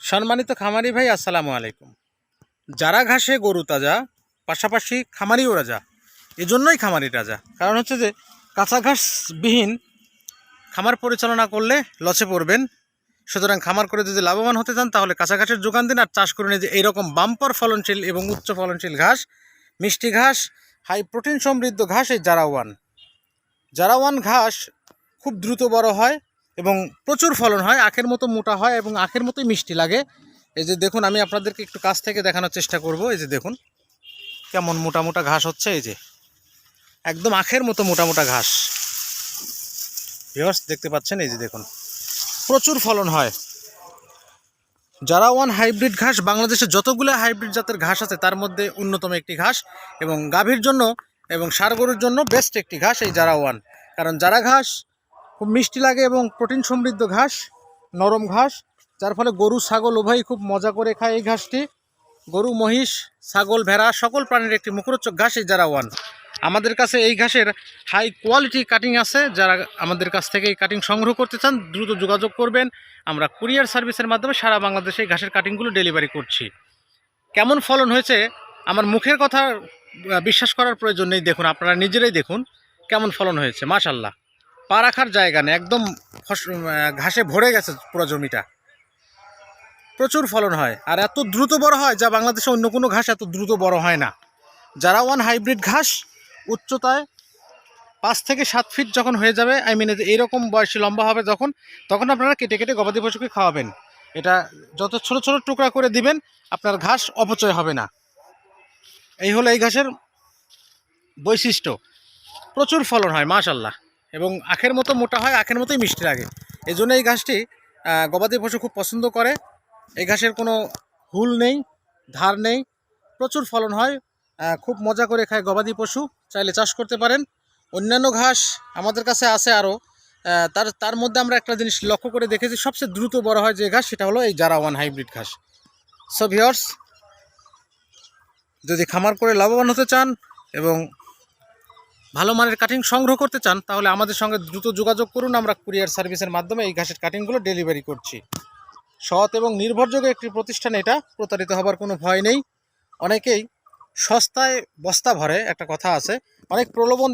সম্মানিত খামারি ভাই, আসসালামু আলাইকুম। যারা ঘাসে গরু তাজা, পাশাপাশি খামারিও রাজা, এজন্যই খামারি রাজা। কারণ হচ্ছে যে, কাঁচা ঘাসবিহীন খামার পরিচালনা করলে লসে পড়বেন। সুতরাং খামার করে যদি লাভবান হতে চান, তাহলে কাঁচা ঘাসের যোগান দিন। আর চাষ করে এই যে এইরকম বাম্পার ফলনশীল এবং উচ্চ ফলনশীল ঘাস, মিষ্টি ঘাস, হাই প্রোটিন সমৃদ্ধ ঘাস, এই জারাওয়ান। জারাওয়ান ঘাস খুব দ্রুত বড় হয়। এবং প্রচুর ফলন হয়, আখের মতো মোটা হয় এবং আখের মতোই মিষ্টি লাগে। এই যে দেখুন, আমি আপনাদেরকে একটু কাছ থেকে দেখানোর চেষ্টা করব। এই যে দেখুন, কেমন মোটা মোটা ঘাস হচ্ছে, এই যে। একদম আখের মতো মোটা মোটা ঘাস। ভিউয়ার্স, দেখতে পাচ্ছেন? এই যে দেখুন, প্রচুর ফলন হয়। যারা ওয়ান হাইব্রিড ঘাস বাংলাদেশে যতগুলো হাইব্রিড জাতের ঘাস আছে, তার মধ্যে অন্যতম একটি ঘাস এবং গাভীর জন্য এবং সার গরুর জন্য বেস্ট একটি ঘাস এই জারা ওয়ান। কারণ জারা ঘাস খুব মিষ্টি লাগে এবং প্রোটিন সমৃদ্ধ ঘাস, নরম ঘাস, যার ফলে গরু, ছাগল উভয়ই খুব মজা করে খায় এই ঘাসটি। গরু, মহিষ, ছাগল, ভেড়া সকল প্রাণীর একটি মুখরোচক ঘাস এই জারা ওয়ান। আমাদের কাছে এই ঘাসের হাই কোয়ালিটি কাটিং আছে। যারা আমাদের কাছ থেকে এই কাটিং সংগ্রহ করতে চান, দ্রুত যোগাযোগ করবেন। আমরা কুরিয়ার সার্ভিসের মাধ্যমে সারা বাংলাদেশে এই ঘাসের কাটিংগুলো ডেলিভারি করছি। কেমন ফলন হয়েছে? আমার মুখের কথা বিশ্বাস করার প্রয়োজন নেই। দেখুন, আপনারা নিজেরাই দেখুন কেমন ফলন হয়েছে। মাশাল্লাহ পা রাখার জায়গা নেই, একদম ঘাসে ভরে গেছে পুরো জমিটা। প্রচুর ফলন হয়, আর এত দ্রুত বড় হয় যা বাংলাদেশে অন্য কোনো ঘাস এত দ্রুত বড় হয় না। যারা ওয়ান হাইব্রিড ঘাস উচ্চতায় পাঁচ থেকে সাত ফিট যখন হয়ে যাবে আই মিন এইরকম বয়সী লম্বা হবে যখন, তখন আপনারা কেটে কেটে গবাদি পশুকে খাওয়াবেন। এটা যত ছোট ছোট টুকরা করে দিবেন, আপনার ঘাস অপচয় হবে না। এই হলো এই ঘাসের বৈশিষ্ট্য। প্রচুর ফলন হয়, মাশাল্লাহ। এবং আখের মতো মোটা হয়, আখের মতোই মিষ্টি লাগে। এই জন্য এই ঘাসটি গবাদি পশু খুব পছন্দ করে। এই ঘাসের কোনো হুল নেই, ধার নেই। প্রচুর ফলন হয়। খুব মজা করে খায় গবাদি পশু। চাইলে চাষ করতে পারেন। অন্যান্য ঘাস আমাদের কাছে আছে আরও। তার তার মধ্যে আমরা একটা জিনিস লক্ষ্য করে দেখেছি, সবচেয়ে দ্রুত বড় হয় যে ঘাস, সেটা হলো এই জারা ওয়ান হাইব্রিড ঘাস। সো ভিওর্স যদি খামার করে লাভবান হতে চান এবং ভালো মানের কাটিং সংগ্রহ করতে চান, তাহলে আমাদের সঙ্গে দ্রুত যোগাযোগ করুন। আমরা কুরিয়ার সার্ভিসের মাধ্যমে এই ঘাসের কাটিংগুলো ডেলিভারি করছি। সৎ এবং নির্ভরযোগ্য একটি প্রতিষ্ঠান এটা, প্রতারিত হবার কোনো ভয় নেই। অনেকেই সস্তায় বস্তা ভরে, একটা কথা আছে, অনেক প্রলোভন